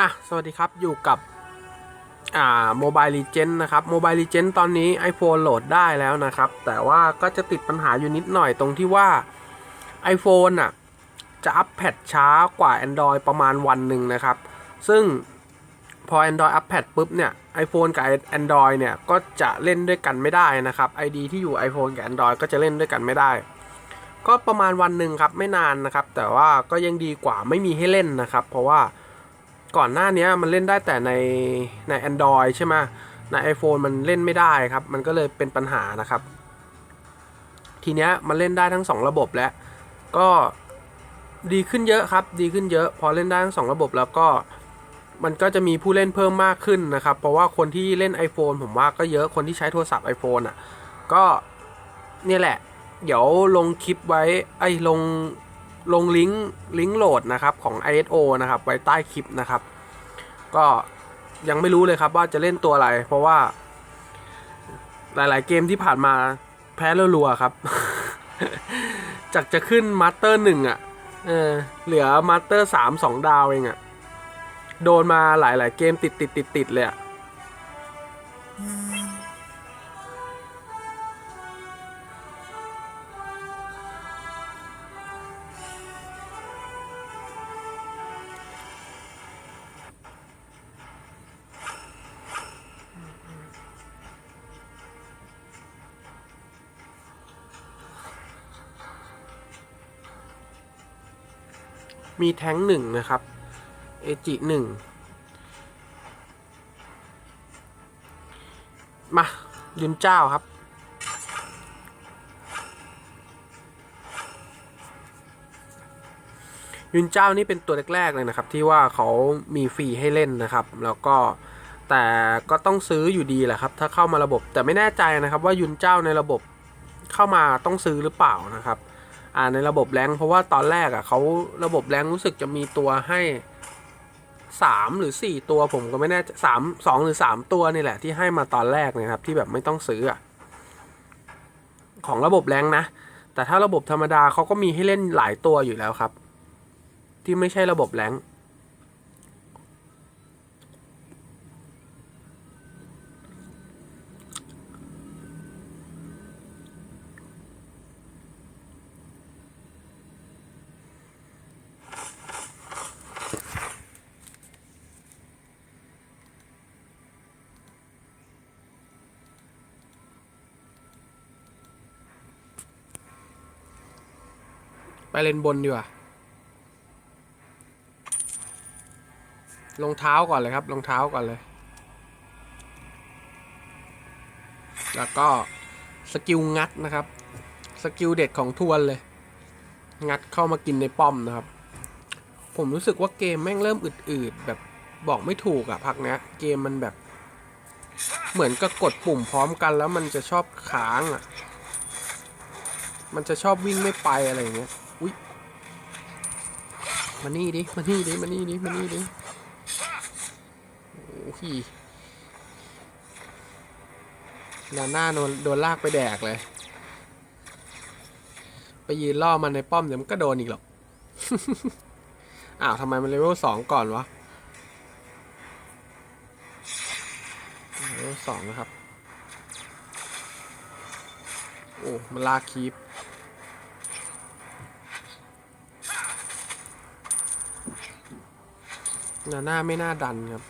อะ สวัสดีครับอยู่กับ อ่าโมบายลีเจนนะครับโมบายลีเจนตอนนี้ iPhone โหลดได้แล้วนะครับ แต่ว่าก็จะติดปัญหาอยู่นิดหน่อยตรงที่ว่า iPhone อะ จะอัปแพทช้ากว่า Android ประมาณวันหนึ่งนะครับ ซึ่งพอ Android อัปแพทปุ๊บเนี่ย iPhone กับ Android เนี่ย ก็จะเล่นด้วยกันไม่ได้นะครับ ID ที่อยู่ iPhone กับ Android ก็จะเล่นด้วยกันไม่ได้ ก็ประมาณวันหนึ่งครับไม่นานนะครับ แต่ว่าก็ยังดีกว่าไม่มีให้เล่นนะครับ เพราะว่า ก่อนหน้านี้มันเล่นได้แต่ในใน Android ใช่ไหมใน iPhone มันเล่นไม่ได้ครับ มันก็เลยเป็นปัญหานะครับ ทีเนี้ยมันเล่นได้ทั้ง 2 ระบบแล้ว ก็ดีขึ้นเยอะครับ ดีขึ้นเยอะ พอเล่นได้ทั้ง 2 ระบบแล้วก็มันก็จะมีผู้เล่นเพิ่มมากขึ้นนะครับ เพราะว่าคนที่เล่น iPhone ผมว่าก็เยอะคนที่ใช้โทรศัพท์ iPhone อะ ก็เนี่ยแหละ เดี๋ยวลงคลิปไว้ไอ้ลง ลงลิงก์ลิงก์โหลดนะครับของ ISO นะครับ ไว้ใต้คลิปนะครับ ก็ยังไม่รู้เลยครับว่าจะเล่นตัวอะไร เพราะว่า หลาย ๆ เกมที่ผ่านมาแพ้รัวๆครับ จากจะขึ้นมาสเตอร์หนึ่งอะเออเหลือมาสเตอร์สามสองดาวเองอะ โดนมาหลาย ๆ เกมติดติดติดติดเลยอะ มีแท้งหนึ่งนะครับเอจิหนึ่งมายุนเจ้าครับยุนเจ้านี่เป็นตัวแรกๆเลยนะครับ ที่ว่าเขามีฟรีให้เล่นนะครับ แล้วก็แต่ก็ต้องซื้ออยู่ดีแหละครับ ถ้าเข้ามาระบบแต่ไม่แน่ใจนะครับ ว่ายุนเจ้าในระบบเข้ามาต้องซื้อหรือเปล่านะครับ อ่าในระบบแรงเพราะว่าตอนแรกอะเขาระบบแรงรู้สึกจะมีตัวให้สามหรือสี่ตัวผมก็ไม่แน่สามสองหรือสามตัวนี่แหละที่ให้มาตอนแรกนะครับ ที่แบบไม่ต้องซื้ออะของระบบแรงนะ แต่ถ้าระบบธรรมดาเขาก็มีให้เล่นหลายตัวอยู่แล้วครับ ที่ไม่ใช่ระบบแรง เลนบนดีกว่ารองเท้าก่อนเลยครับรองเท้าก่อนเลย แล้วก็สกิลงัดนะครับ สกิลเด็ดของทวนเลย งัดเข้ามากินในป้อมนะครับ ผมรู้สึกว่าเกมแม่งเริ่มอืดๆแบบบอกไม่ถูกอะพักเนี้ยเกมมันแบบ เหมือนกับกดปุ่มพร้อมกันแล้วมันจะชอบค้างอะมันจะชอบวิ่งไม่ไปอะไรอย่างเงี้ย มานี่ดิ มานี่ดิ มานี่ดิ มานี่ดิ โอ้โหนาหน้าโดนโดนลากไปแดกเลย ไปยืนล่อมันในป้อมเดี๋ยวมันก็โดนอีกหรอก อ้าวทำไมมันเลเวลสองก่อนวะ เลเวลสองนะครับ โอ้ มันลากคีป นาหน้าไม่น่าดันครับ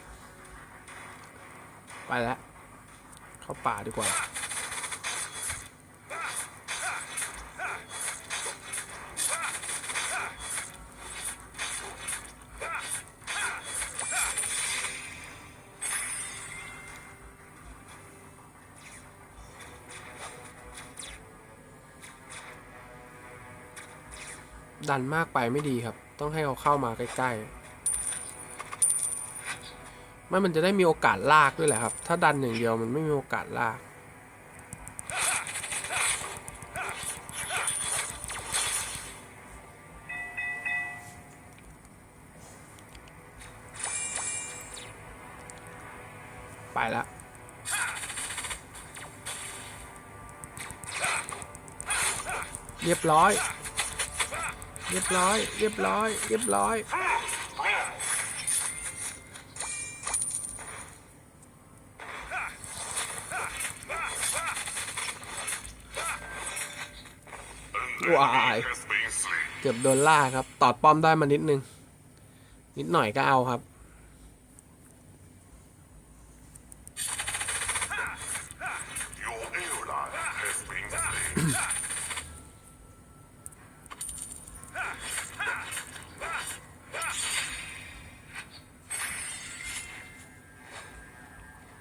ไปแล้ว เข้าป่าดีกว่า ดันมากไปไม่ดีครับ ต้องให้เขาเข้ามาใกล้ ๆ ไม่มันจะได้มีโอกาสลากด้วยแหละครับ ถ้าดันอย่างเดียวมันไม่มีโอกาสลาก ไปแล้วเรียบร้อย เรียบร้อย เรียบร้อย เรียบร้อย วายเกือบโดนล่าครับ ตอดป้อมได้มานิดนึง นิดหน่อยก็เอาครับ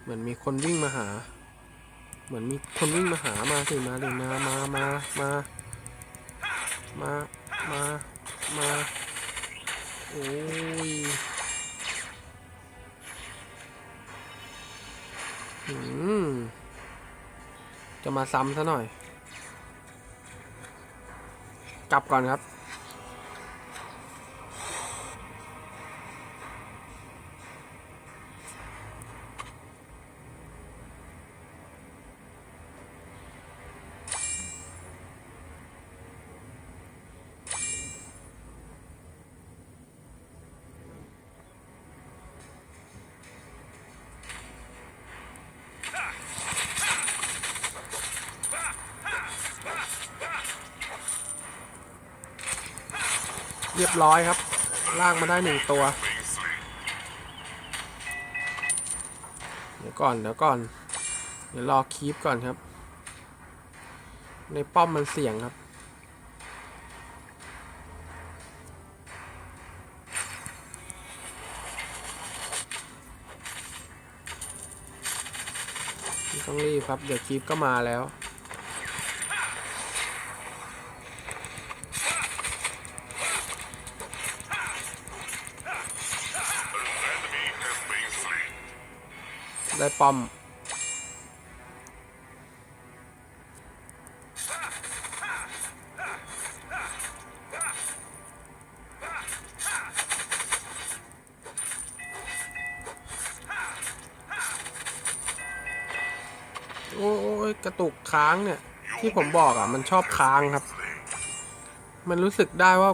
เหมือนมีคนวิ่งมาหา เหมือนมีคนวิ่งมาหามาสิมาดิมามามามามา มา มา มา โอ้ยอืม จะมาซ้ำซะหน่อย กลับก่อนครับ เรียบร้อยครับ ลากมาได้หนึ่งตัว เดี๋ยวก่อนเดี๋ยวก่อน เดี๋ยวรอคีปก่อนครับ ในป้อมมันเสี่ยงครับ ต้องรีบครับ เดี๋ยวคีปก็มาแล้ว ได้ป้อม โอ้ยกระตุกค้างเนี่ย ที่ผมบอกอะ มันชอบค้างครับ มันรู้สึกได้ว่า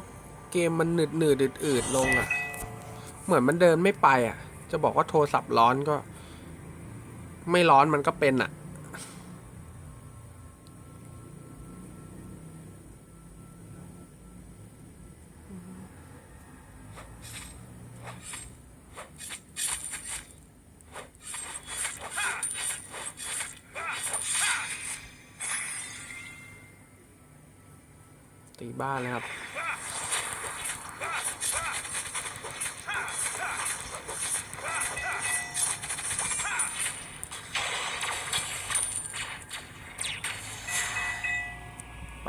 เกมมันหนืดหนืดอืดอืดลงอะ เหมือนมันเดินไม่ไปอะ จะบอกว่าโทรศัพท์ร้อนก็ ไม่ร้อนมันก็เป็นอะ ตีบ้านเลยครับ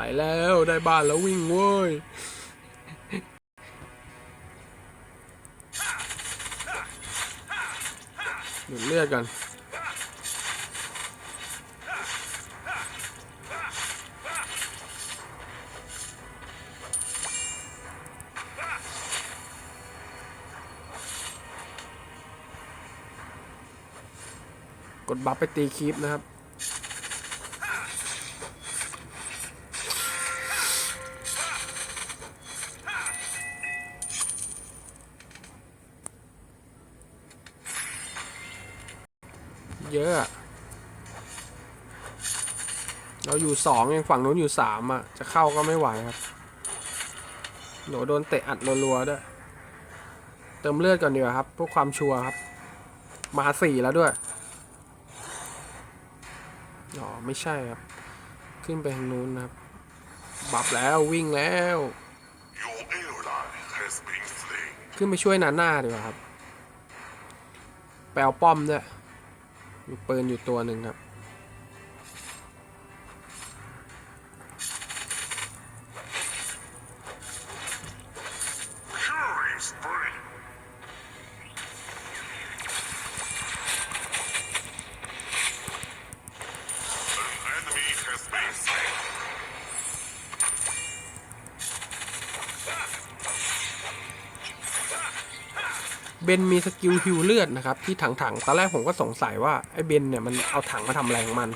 ไปแล้วได้บ้านแล้ววิ่งเว้ยหยุดเลือดกันกดบัฟไปตีคีปนะครับ อยู่สองเองฝั่งนู้นอยู่สามอะ จะเข้าก็ไม่ไหวครับหนูโดนเตะอัดรัวๆด้วย เติมเลือดก่อนดีกว่าครับเพื่อความชัวร์ครับ มาสี่แล้วด้วย อ๋อ ไม่ใช่ครับ ขึ้นไปทางนู้นนะครับ บับแล้ววิ่งแล้ว ขึ้นไปช่วยนาน่าดีกว่าครับไปเอาป้อมด้วยมีปืนอยู่ตัวหนึ่งครับ เบนมีสกิลฮิวเลือดนะครับที่ถังๆ ตอนแรกผมก็สงสัยว่าไอ้เบนเนี่ยมันเอาถังมาทำอะไรของมัน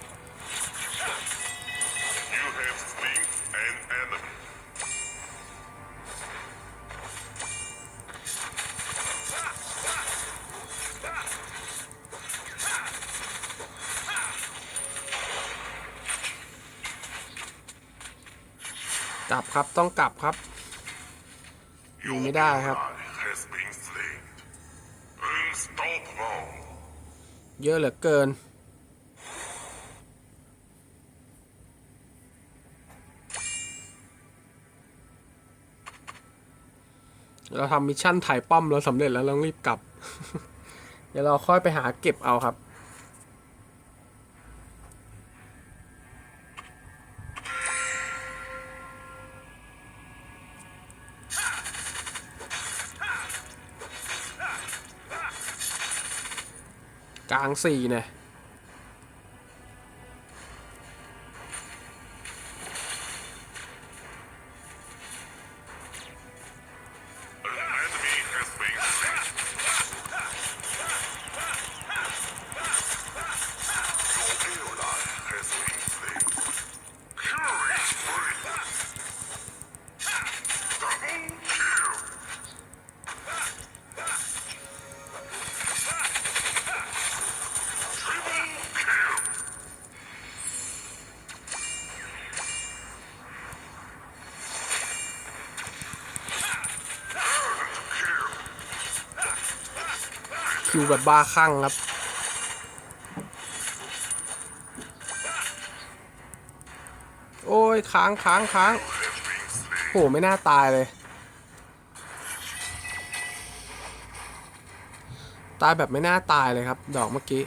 กลับครับต้องกลับครับ Your Hindi da, ally ครับ has been slain. Unstoppable. เยอะเหลือเกิน เราทำมิชชั่นถ่ายป้อมเราสำเร็จแล้วเราต้องรีบกลับ เดี๋ยวเราค่อยไปหาเก็บเอาครับางสี่เนี่ย คิวแบบบ้าคลั่งครับ โอ้ยค้างค้างค้างโหไม่น่าตายเลย ตายแบบไม่น่าตายเลยครับ ดอกเมื่อกี้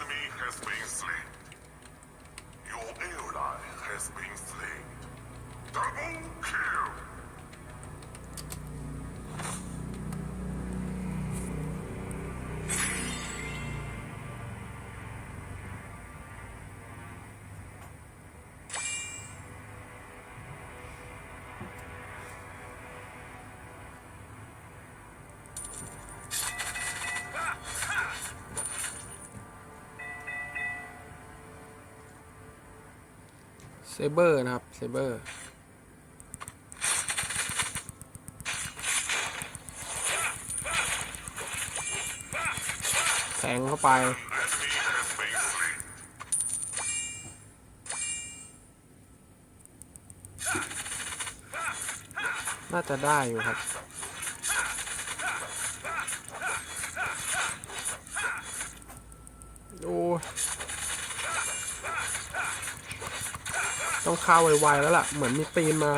enemy has been slain. Your ally has been slain. Double kill. เซเบอร์นะครับเซเบอร์แทงเข้าไป น่าจะได้อยู่ครับโอ้ ต้องเข้าไวๆแล้วล่ะ เหมือนมีตีนมา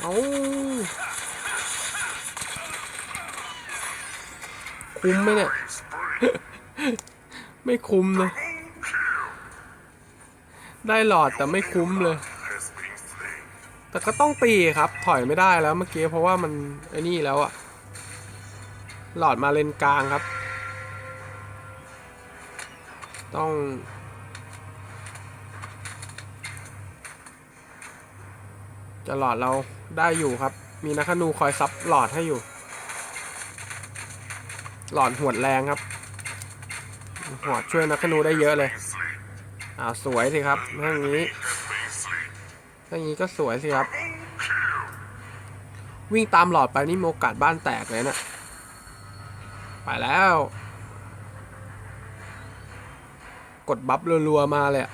เอาคุ้มไหมเนี่ย ไม่คุ้มเลย ได้หลอดแต่ไม่คุ้มเลย แต่ก็ต้องตีครับ ถอยไม่ได้แล้วเมื่อกี้เพราะว่ามันไอ้นี่แล้วอะหลอดมาเลนกลางครับ ต้อง จะหลอดเราได้อยู่ครับ มีนักนูคอยซับหลอดให้อยู่ หลอดหวดแรงครับหวดช่วยนักนูได้เยอะเลยอ้าวสวยสิครับถ้าอย่างนี้ถ้าอย่างนี้ก็สวยสิครับ วิ่งตามหลอดไปนี่มโอกาสบ้านแตกเลยเนะี่ยไปแล้ว กดบัฟรัวๆมาเลยอะ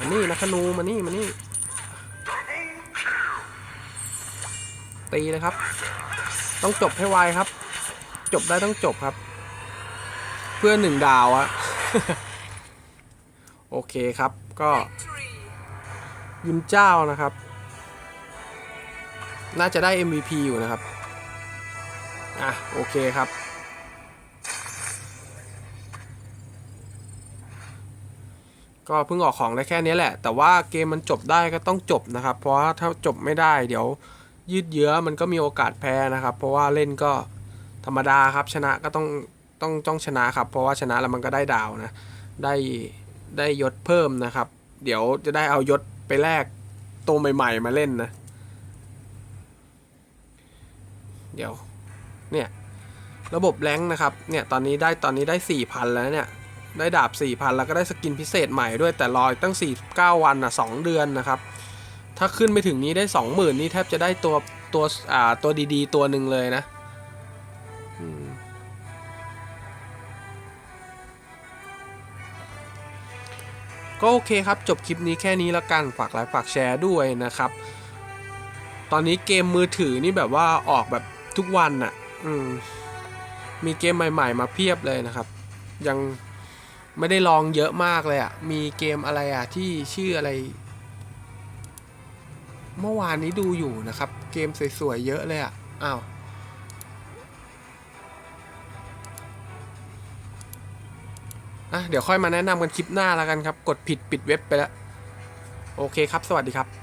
มานี่นะขนูมานี่มานี่ตีเลยครับ ต้องจบให้ไวครับ จบได้ต้องจบครับ เพื่อหนึ่งดาวอะโอเคครับก็ยุนเจ้านะครับ น่าจะได้ MVP อยู่นะครับ อะ โอเคครับ ก็เพิ่งออกของได้แค่นี้แหละ แต่ว่าเกมมันจบได้ก็ต้องจบนะครับ เพราะว่าถ้าจบไม่ได้เดี๋ยวยืดเยื้อมันก็มีโอกาสแพ้นะครับ เพราะว่าเล่นก็ธรรมดาครับ ชนะก็ต้องต้องต้องชนะครับ เพราะว่าชนะแล้วมันก็ได้ดาวนะ ได้ได้ยศเพิ่มนะครับ เดี๋ยวจะได้เอายศไปแลกตัวใหม่ๆมาเล่นนะ เดี๋ยวเนี่ยระบบแรงนะครับเนี่ยตอนนี้ได้ตอนนี้ได้สี่พันแล้วเนี่ย ได้ดาบ 4,000 แล้วก็ได้สกินพิเศษใหม่ด้วยแต่รออีกตั้ง 49 วันอะ2เดือนนะครับ ถ้าขึ้นไปถึงนี้ได้ 20,000 นี่แทบจะได้ตัวตัวอ่าตัวดีๆ ตัวหนึ่งเลยนะอืมก็โอเคครับ จบคลิปนี้แค่นี้แล้วกัน ฝากไลค์ฝากแชร์ด้วยนะครับ ตอนนี้เกมมือถือนี่แบบว่าออกแบบทุกวันน่ะ อืม มีเกมใหม่ ๆ มาเพียบเลยนะครับ ยัง ไม่ได้ลองเยอะมากเลยอะ่ะ มีเกมอะไรอะ่ะที่ชื่ออะไร เมื่อวานนี้ดูอยู่นะครับ เกมสวยๆเยอะเลยอะ่ะ อ้าวอะเดี๋ยวค่อยมาแนะนำกันคลิปหน้าแล้วกันครับ กดผิดปิดเว็บไปแล้ว โอเคครับ สวัสดีครับ